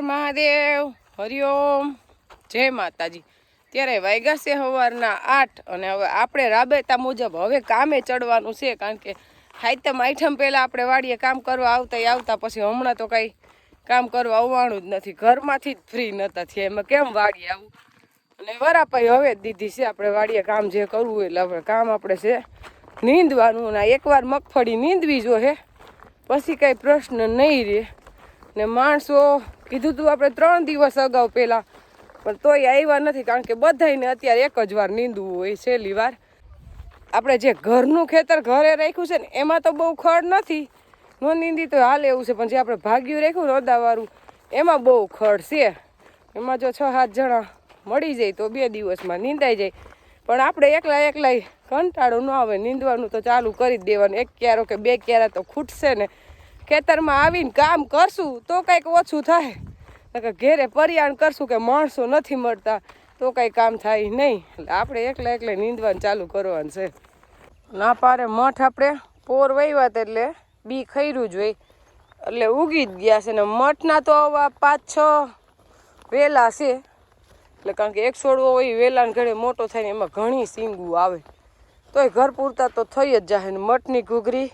મહાદેવ, હરિઓમ, જય માતાજી. ત્યારે વાગ્યા સવારના આઠ અને હવે આપણે રાબેતા મુજબ હવે કામે ચડવાનું છે કારણ કે હાઈતમ આઈઠમ પહેલાં આપણે વાડીએ કામ કરવા આવતા આવતા પછી હમણાં તો કાંઈ કામ કરવા આવવાનું જ નથી. ઘરમાંથી જ ફ્રી નહોતા થયા. એમાં કેમ વાડીએ આવું? અને વરાપાઈ હવે જ દીધી છે. આપણે વાડીએ કામ જે કરવું એટલે આપણે કામ આપણે છે નીંદવાનું. અને એકવાર મગફળી નીંદવી જોઈએ પછી કાંઈ પ્રશ્ન નહીં રહે. ને માણસો કીધું તું આપણે ત્રણ દિવસ અગાઉ પહેલાં પણ તોય આવ્યા નથી કારણ કે બધાયને અત્યારે એક જ વાર નીંદવું હોય છેલ્લી વાર. આપણે જે ઘરનું ખેતર ઘરે રાખ્યું છે ને, એમાં તો બહુ ખડ નથી. ન નીંદી તો હાલ એવું છે, પણ જે આપણે ભાગ્યું રાખ્યું ને અદાવાળું એમાં બહુ ખડ છે. એમાં જો છ સાત જણા મળી જાય તો બે દિવસમાં નીંદાઈ જાય. પણ આપણે એકલા એકલાય કંટાળો ન આવે, નીંદવાનું તો ચાલુ કરી જ દેવાનું. એક ક્યારો કે બે ક્યારા તો ખૂટશે ને. ખેતરમાં આવીને કામ કરશું તો કંઈક ઓછું થાય. ઘેરે પરિયાણ કરશું કે માણસો નથી મળતા, તો કંઈ કામ થાય નહીં. એટલે આપણે એકલા એકલા નીંદવાનું ચાલુ કરવાનું છે. ના પારે મઠ આપણે પોર વહીવાત એટલે બી ખૈરું જ હોય. એટલે ઉગી જ ગયા છે ને મઠના તો આવા પાંચ છ વેલા છે. એટલે કારણ કે એક છોડવો હોય વેલાને ઘડે મોટો થાય ને એમાં ઘણી સીંગું આવે. તોય ઘર પૂરતા તો થઈ જ જાય ને મઠની ઘૂઘરી.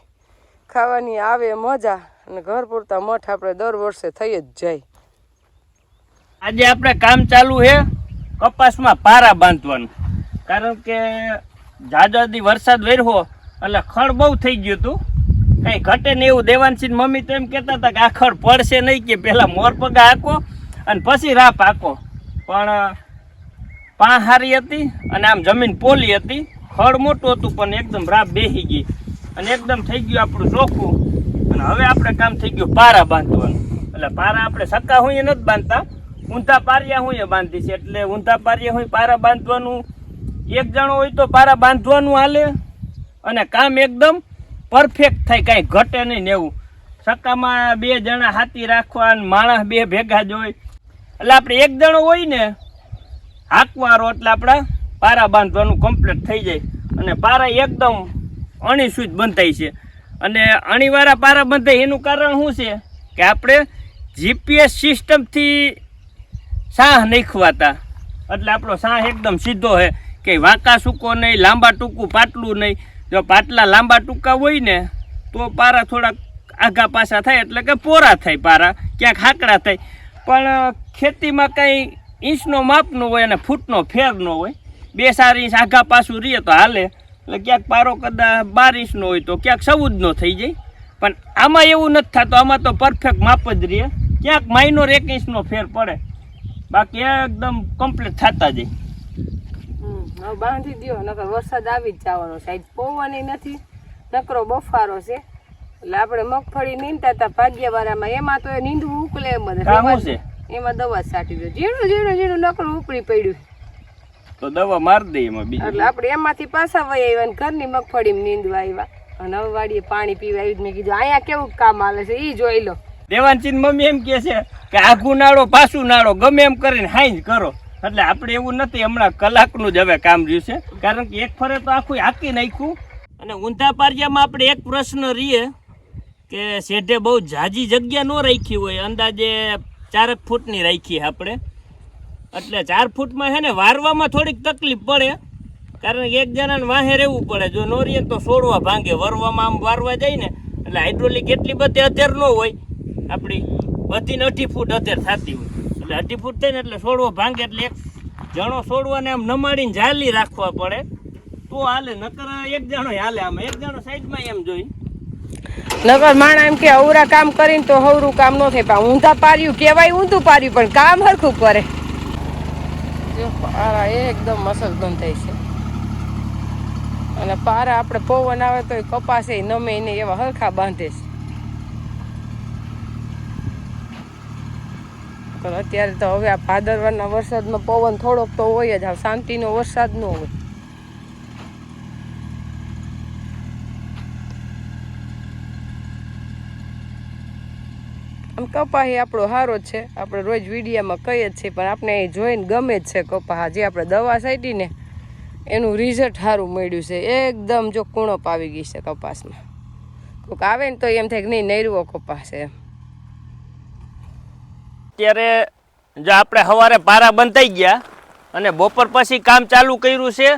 ખાવાની આવે મજા અને ઘર પૂરતા મઠ આપણે દર વર્ષે થઈ જ જાય. આજે આપણે કામ ચાલુ છે કપાસમાં પારા બાંધવાનું. કારણ કે જાજાદી વરસાદ વેરહો એટલે ખડ બહુ થઈ ગયું હતું. કઈ ઘટે ને એવું દેવાનસિંહ મમ્મી તો એમ કહેતા હતા કે આ ખડ પડશે નહીં કે પહેલાં મોર હાંકો અને પછી રાપ હાંકો. પણ પા હારી હતી અને આમ જમીન પોલી હતી. ખડ મોટું હતું પણ એકદમ રાપ બેસી ગઈ. અને એકદમ થઈ ગયું આપણું ચોખ્ખું. અને હવે આપણે કામ થઈ ગયું પારા બાંધવાનું. એટલે પારા આપણે સક્કા હું નથી બાંધતા. ઊંધા પારિયા હું એ બાંધી છે. એટલે ઊંધા પારિયા હોય પારા બાંધવાનું. એક જણો હોય તો પારા બાંધવાનું હાલે. અને કામ એકદમ પરફેક્ટ થાય. કાંઈ ઘટે નહીં એવું. સક્કામાં બે જણા હાથી રાખવા અને માણસ બે ભેગા જ હોય. એટલે આપણે એક જણો હોય ને, હાંકવારો એટલે આપણા પારા બાંધવાનું કમ્પ્લીટ થઈ જાય. અને પારા એકદમ અણીસૂચ બંધાય છે. અને અણીવાળા પારા બંધાય એનું કારણ શું છે? કે આપણે જીપીએસ સિસ્ટમથી સાહ નાખવાતા. એટલે આપણો સાહ એકદમ સીધો છે કે વાંકા સૂકો નહીં, લાંબા ટૂંકું પાટલું નહીં. જો પાટલા લાંબા ટૂંકા હોય ને, તો પારા થોડાક આઘા પાછા થાય, એટલે કે પોરા થાય પારા, ક્યાંક હાકડા થાય. પણ ખેતીમાં કાંઈ ઇંચનો માપનો હોય અને ફૂટનો ફેર ન હોય, બે ચાર ઇંચ આઘા પાછું રહીએ તો હાલે. એટલે ક્યાંક પારો કદાચ બાર ઇંચનો હોય તો ક્યાંક સૌદનો થઈ જાય. પણ આમાં એવું નથી થતું આમાં તો પરફેક્ટ માપ જ રહે. ક્યાંક માઇનોર એક ઇંચનો ફેર પડે. બાકી એકદમ કમ્પ્લીટ થતા જાય. હવે બાંધી દ્યો નકર વરસાદ આવી જ જવાનો સાહેબ પવનય નથી નકરો બફારો છે. એટલે આપણે મગફળી નીંદતા હતા ભાગ્યવાળામાં એમાં તો એ નીંદવું ઉકલે એમ જ. એમાં દવા છાંટી દો ઝીણું ઝીણું ઝીણું નકરું ઉકળી પડ્યું. તો દવા મારી દે એમાં બીજું. એટલે આપણે એમાંથી પાછા વહી આવ્યા ને ઘરની મગફળી નીંદવા આવ્યા અને હવે વાડીએ પાણી પીવા આવ્યું મેં કીધું અહીંયા કેવું કામ આવે છે? એ જોઈ લો. દેવાનસિંહ મમ્મી એમ કહે છે કે આઘું નાળો પાછું નાળો ગમે એમ કરીને હાઈ કરો. એટલે આપણે એવું નથી હમણાં કલાકનું જ હવે કામ રહ્યું છે. કારણ કે એક ફરે તો આખું હાકી નાખ્યું. અને ઊંધા પારિયામાં આપણે એક પ્રશ્ન રહીએ કે શેઠે બહુ જાજી જગ્યા ન રાખી હોય અંદાજે ચારક ફૂટની રાખી આપણે. એટલે ચાર ફૂટમાં છે ને વારવામાં થોડીક તકલીફ પડે. કારણ કે એક જણાને વાહે રહેવું પડે. જો નોરીએ તો છોડવા ભાંગે. વરવામાં આમ વારવા જાય ને, એટલે હાઇડ્રોલિક એટલી બધી અત્યારે ન હોય. આપણી વધીને અઢી ફૂટ અત્યારે થતી હોય. એટલે અઢી ફૂટ થઈને એટલે છોડવો ભાંગે એટલે એક જણો છોડવાને આમ નમાડીને જાલી રાખવા પડે. તો હાલે, નકર એક જણો હાલે આમ. એક જણો સાઈડમાં એમ જોઈ નગર માણા એમ કે, અવરા કામ કરીને તો હવરું કામ ન થાય. પણ ઊંધા પાર્યું કહેવાય, ઊંધું પાર્યું, પણ કામ હરખું કરે. પારા એકદમ મસલ બંધ થાય છે. અને પારા આપણે પવન આવે તો કપાસે નમે ને એવા હરખા બાંધે છે. અત્યારે તો હવે આ ભાદરવાના વરસાદમાં પવન થોડોક તો હોય જ આ શાંતિનો વરસાદ ન હોય. આમ કપા એ આપણો સારો છે. આપણે રોજ વિડીયામાં કહીએ જ છીએ, પણ આપણે એ જોઈને ગમે જ છે કપાહ. જે આપણે દવા છાંટી ને, એનું રિઝલ્ટ સારું મળ્યું છે. એકદમ જો કુણપ આવી ગઈ છે કપાસમાં. કોઈક આવે ને તો એમ થાય કે નહીં નૈરવો કપાસ એમ. અત્યારે જો આપણે સવારે પારા બંધાઈ ગયા અને બપોર પછી કામ ચાલુ કર્યું છે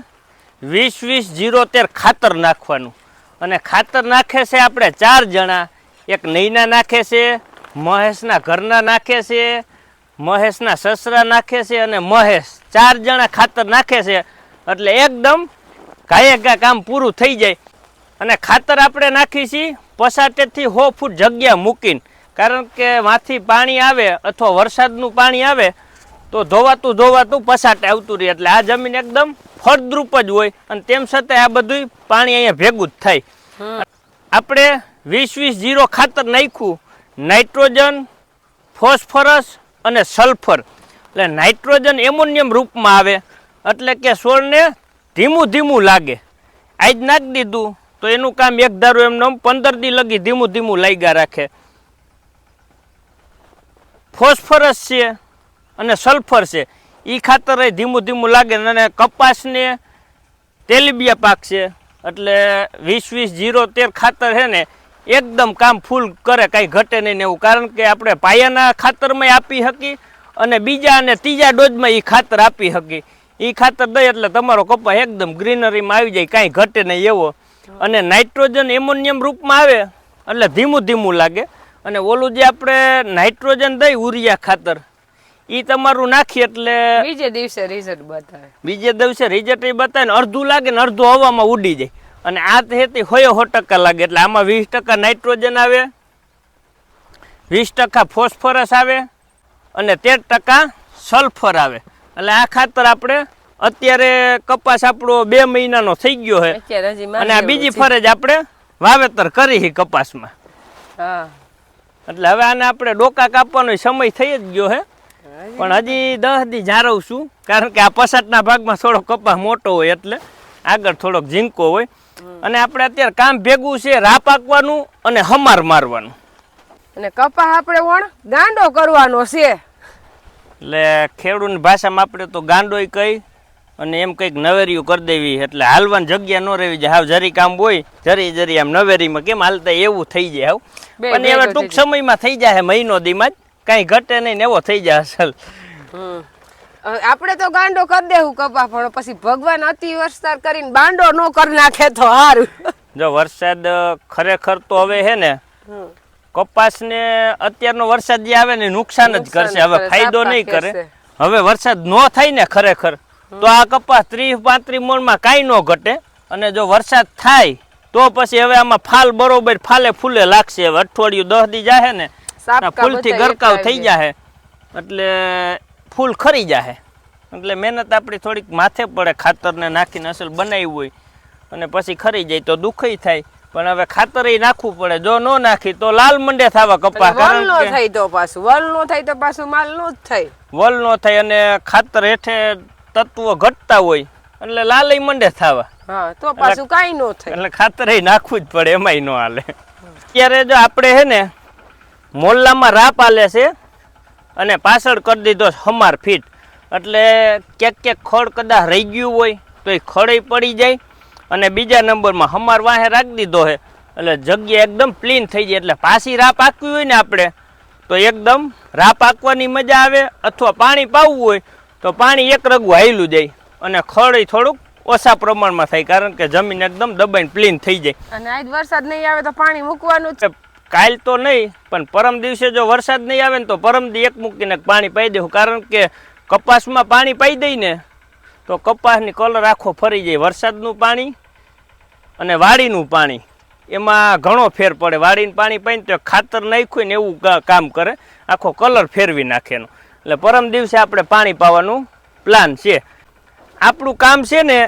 વીસ વીસ જીરો તેર ખાતર નાખવાનું. અને ખાતર નાખે છે આપણે ચાર જણા. એક નૈના નાખે છે મહેશના ઘરના નાખે છે મહેશના સસરા નાખે છે અને મહેશ ચાર જણા ખાતર નાખે છે. એટલે એકદમ ઘાયે ઘા કામ પૂરું થઈ જાય. અને ખાતર આપણે નાખી છીએ પસાટેથી હો ફૂટ જગ્યા મૂકીને. કારણ કે માથી પાણી આવે અથવા વરસાદનું પાણી આવે તો ધોવાતું ધોવાતું પસાટે આવતું રહે. એટલે આ જમીન એકદમ ફળદ્રુપ જ હોય. અને તેમ છતાં આ બધું પાણી અહીંયા ભેગું જ થાય. આપણે વીસ વીસ જીરો ખાતર નાખ્યું. નાઇટ્રોજન, ફોસ્ફરસ અને સલ્ફર. એટલે નાઇટ્રોજન એમોનિયમ રૂપમાં આવે, એટલે કે છોડને ધીમું ધીમું લાગે. આજ નાખી દીધું, તો એનું કામ એક ધારું એમને પંદર દી લગી ધીમું ધીમું લાગ્યા રાખે. ફોસ્ફરસ છે અને સલ્ફર છે. એ ખાતર ધીમું ધીમું લાગે અને કપાસને તેલીબિયા પાક છે. એટલે વીસ વીસ જીરો તેર ખાતર છે ને એકદમ કામ ફૂલ કરે કાંઈ ઘટે નહીં ને એવું. કારણ કે આપણે પાયાના ખાતરમાં આપી શકી અને બીજા અને ત્રીજા ડોઝમાં એ ખાતર આપી શકી એ ખાતર દઈ એટલે તમારો કપા એકદમ ગ્રીનરીમાં આવી જાય કાંઈ ઘટે નહીં એવો. અને નાઇટ્રોજન એમોનિયમ રૂપમાં આવે એટલે ધીમું ધીમું લાગે. અને ઓલું જે આપણે નાઇટ્રોજન દઈ ઉરિયા ખાતર એ તમારું નાખી એટલે બીજે દિવસે રિઝલ્ટ બતાવે. બીજે દિવસે રિઝલ્ટ એ બતાવે ને અડધું લાગે ને અડધું હવામાં ઉડી જાય. અને આ ખેતી હોય સો ટકા લાગે એટલે આમાં વીસ ટકા નાઇટ્રોજન આવે વીસ ટકા ફોસ્ફરસ આવે અને તેર ટકા સલ્ફર આવે. એટલે આ ખાતર આપણે અત્યારે કપાસ આપણો બે મહિનાનો થઈ ગયો છે અને આ બીજી ફરજ આપણે વાવેતર કરી છે કપાસમાં. હા. એટલે હવે આને આપણે ડોકા કાપવાનો સમય થઈ જ ગયો છે. પણ હજી દસ દી છું કારણ કે આ પસાટના ભાગમાં થોડો કપાસ મોટો હોય એટલે આગળ થોડોક ઝીંકો હોય. અને આપણે અત્યારે કામ ભેગું છે રા પાકવાનું અને હમાર મારવાનું. અને કપા આપણે વણ ગાંડો કરવાનો છે. એટલે ખેડૂતની ભાષામાં આપણે તો ગાંડોય કહી અને એમ કંઈક નવેરીયું કરી દેવી એટલે હાલવાની જગ્યા ન રહેવી જાય હાવ જરી કામ હોય જરી જરી આમ નવેરીમાં કેમ હાલતા એવું થઈ જાય હાવ. બે પણ એવા ટૂંક સમયમાં થઈ જાય મહિનો દીમાં જ. કાંઈ ઘટે નહીં ને એવો થઈ જાય અસલ આપણે તો ગાંડો કરી દેવું કપા પણ પછી ભગવાન અતિ વરસાદ કરીને બાંડો નો કરી નાખે તો સારું જો વરસાદ ખરેખર તો હવે હે ને કપાસ ને અત્યારનો વરસાદ જે આવે ને નુકસાન જ કરશે. હવે ફાયદો નહીં કરે. હવે વરસાદ ન થાય ને ખરેખર તો આ કપાસ ત્રીસ પાંત્રીસ મણમાં કાંઈ ન ઘટે. અને જો વરસાદ થાય તો પછી હવે આમાં ફાલ બરોબર ફાલે ફૂલે લાગશે. હવે અઠવાડિયું દસ દી જાહે ને ફૂલથી ગરકાવ થઈ જાહે. એટલે ફૂલ ખરી જાહે. એટલે મહેનત આપણી થોડીક માથે પડે ખાતરને નાખીને અસલ બનાવ્યું હોય અને પછી ખરી જાય તો દુઃખય થાય. પણ હવે ખાતર નાખવું પડે. જો ન નાખી તો લાલ મંડે થવા કપા. વલ નો થાય તો પાછું. વલ નો થાય તો પાછું માલ નો જ થાય. વલ નો થાય અને ખાતર હેઠે તત્વો ઘટતા હોય. એટલે લાલય મંડે થવા. હા તો પાછું કાઈ નો થાય. એટલે ખાતર નાખવું જ પડે એમાંય નો હાલે. અત્યારે જો આપણે હે ને મોલ્લામાં રાપ આલે છે અને પાછળ કરી દીધો હમાર ફીટ. એટલે ક્યાંક ક્યાંક ખડ કદાચ રહી ગયું હોય તો એ ખડે પડી જાય અને બીજા નંબરમાં હમાર વાહે રાખી દીધો છે. એટલે જગ્યા એકદમ પ્લીન થઈ જાય. એટલે પાછી રાપ આંકવી હોય ને આપણે તો એકદમ રાપ આંકવાની મજા આવે અથવા પાણી પાવવું હોય તો પાણી એક રગું હાયલું જાય અને ખડ થોડુંક ઓછા પ્રમાણમાં થાય. કારણ કે જમીન એકદમ દબાઈને પ્લીન થઈ જાય. અને આજ વરસાદ નહીં આવે તો પાણી મૂકવાનું જ. કાલ તો નહીં, પણ પરમ દિવસે જો વરસાદ નહીં આવે ને તો પરમ દી એક મૂકીને પાણી પાઈ દેવું. કારણ કે કપાસમાં પાણી પાઈ દઈ ને તો કપાસની કલર આખો ફરી જાય. વરસાદનું પાણી અને વાડીનું પાણી. એમાં ઘણો ફેર પડે. વાડીનું પાણી પાઈને તો ખાતર નાખ્યું ને એવું કામ કરે. આખો કલર ફેરવી નાખેનો. એટલે પરમ દિવસે આપણે પાણી પાવાનું પ્લાન છે. આપણું કામ છે ને,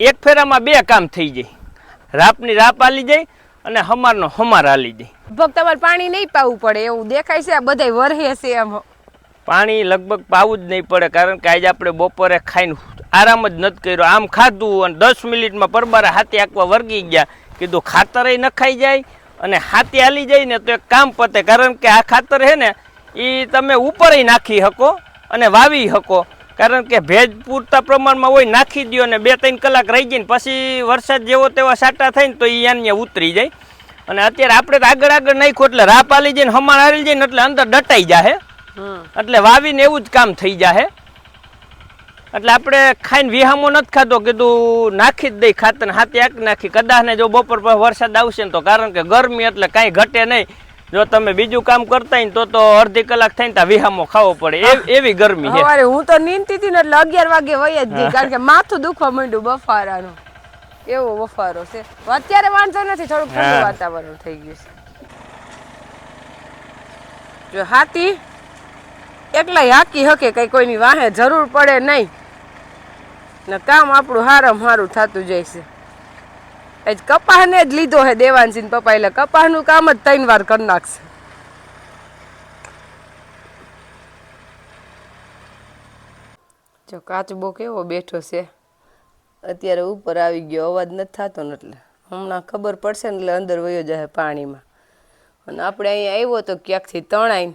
એક ફેરામાં બે કામ થઈ જાય. રાપની રાપ આલી જાય અને હમારનો હમાર હાલી જાય ભક્ત તમારે પાણી નહીં પાવું પડે એવું દેખાય છે આ બધાય વરહે છે એમ. પાણી લગભગ પાવું જ નહીં પડે કારણ કે આજે આપણે બપોરે ખાઈને આરામ જ નથી કર્યો. આમ ખાધું અને દસ મિનિટમાં પરબારે હાથી આંકવા વર્ગી ગયા કીધું ખાતરે નખાઈ જાય અને હાથી હાલી જાય ને તો એક કામ પતે કારણ કે આ ખાતર છે ને એ તમે ઉપરય નાખી શકો અને વાવી શકો. કારણ કે ભેજ પૂરતા પ્રમાણમાં હોય નાખી દો અને બે ત્રણ કલાક રહી જાય ને પછી વરસાદ જેવો તેવા સાટા થાય ને તો એ અહીંયા ઉતરી જાય. અને અત્યારે આપણે તો આગળ આગળ નાખ્યું એટલે રાહ પાલી જઈને હમાણ હારી જાય ને એટલે અંદર દટાઈ જાહે. એટલે વાવીને એવું જ કામ થઈ જાહે. એટલે આપણે ખાઈને વિહામો નથી ખાતો કીધું નાખી જ દઈ ખાતર હાથે આંક નાખી. કદાચ ને જો બપોર પર વરસાદ આવશે ને તો કારણ કે ગરમી એટલે કાંઈ ઘટે નહીં. જો તમે બીજું કામ કરતા ને તો તો અડધી કલાક થઈને ત્યાં વિહામો ખાવો પડે. એવી ગરમી છે. સવારે હું તો નીંદતી હતી ને એટલે અગિયાર વાગે વહી જ કારણ કે માથું દુખવા માંડ્યું બફારાનું. એવો બફારો છે. અત્યારે વાંધો નથી થોડુંક ઠંડુ વાતાવરણ થઈ ગયું છે. જો હાથી એકલા હાકી હકે કઈ કોઈની વાહે જરૂર પડે નહીં. ને કામ આપણું હારમ હારું થતું જાય છે. આજ કપાહને જ લીધો હે દેવાનસિંહ પપ્પા એટલે કપાહનું કામ જ ત્રણ વાર કરી નાખશે. જો કાચબો કેવો બેઠો છે. અત્યારે ઉપર આવી ગયો અવાજ નથી થતો ને એટલે. હમણાં ખબર પડશે ને એટલે અંદર વયો જાય પાણીમાં. અને આપણે અહીંયા આવ્યો તો ક્યાંકથી તણાઈને.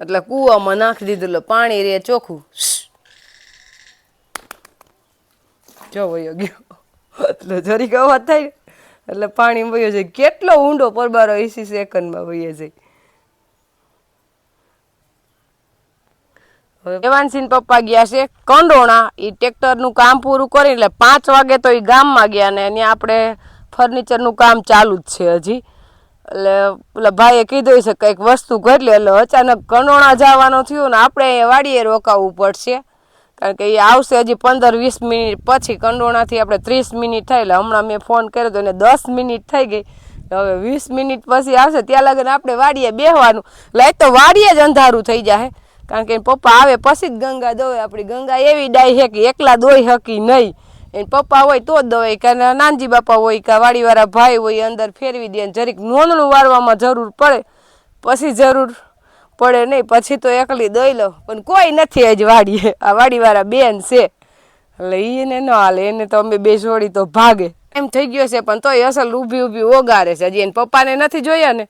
એટલે કૂવામાં નાખી દીધું એટલે પાણી રે ચોખ્ખું. જો વયો ગયો. એટલે જરીક અવાજ થાય એટલે પાણી વયો જાય. કેટલો ઊંડો પરબારો એસી સેકન્ડમાં વયો જાય. દેવાનસિંહ પપ્પા ગયા છે કંડોણા. એ ટ્રેક્ટરનું કામ પૂરું કરી એટલે પાંચ વાગે તો એ ગામમાં ગયા ને અહીંયા આપણે ફર્નિચરનું કામ ચાલુ જ છે હજી. એટલે પેલા ભાઈએ કીધું છે કંઈક વસ્તુ ઘટલી, એટલે અચાનક કંડોણા જવાનો થયું ને, આપણે અહીંયા વાડીએ રોકાવું પડશે. કારણ કે એ આવશે હજી પંદર, વીસ મિનિટ પછી, કંડોણાથી આપણે ત્રીસ મિનિટ થાય, એટલે હમણાં મેં ફોન કર્યો તો એને દસ મિનિટ થઈ ગઈ. હવે વીસ મિનિટ પછી આવશે, ત્યાં લગન આપણે વાડીએ બેહવાનું. એટલે એ તો વાડીએ જ અંધારું થઈ જાય કારણ કે પપ્પા આવે પછી જ ગંગા દોવે. આપણી ગંગા એવી ડાય છે કે એકલા દોઈ હકી નહીં. એને પપ્પા હોય તો જ દવાય કે નાનજી બાપા હોય કે વાડીવાળા ભાઈ હોય અંદર ફેરવી દે જરીક નોંધણું વાળવામાં જરૂર પડે. પછી જરૂર પડે નહીં, પછી તો એકલી દઈ લો પણ કોઈ નથી આજ વાડીએ. આ વાડીવાળા બેન છે. એટલે એને ન હાલે, એને તો અમે બે જોડી તો ભાગે. એમ થઈ ગયો છે, પણ તોય અસલ ઊભી ઊભી ઓગારે છે. હજી એને પપ્પાને નથી જોયા ને,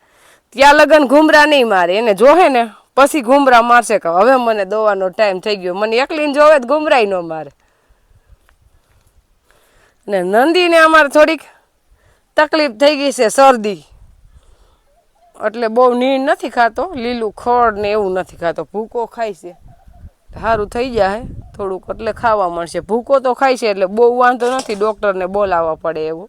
ત્યાં લગન ઘુમરા નહીં મારે. એને જોહે ને, પછી ઘુમરા મારશે કે હવે મને દોવાનો ટાઈમ થઈ ગયો. મને એકલીને જોવે તો ઘુમરાય ન મારે. ને નંદીને અમારે થોડીક તકલીફ થઈ ગઈ છે, શરદી. એટલે બહુ નીણ નથી ખાતો, લીલું ખડ ને એવું નથી ખાતો. ભૂકો ખાય છે. સારું થઈ જાય થોડુંક, એટલે ખાવા મળશે. ભૂકો તો ખાય છે, એટલે બહુ વાંધો નથી ડૉક્ટરને બોલાવવા પડે એવું.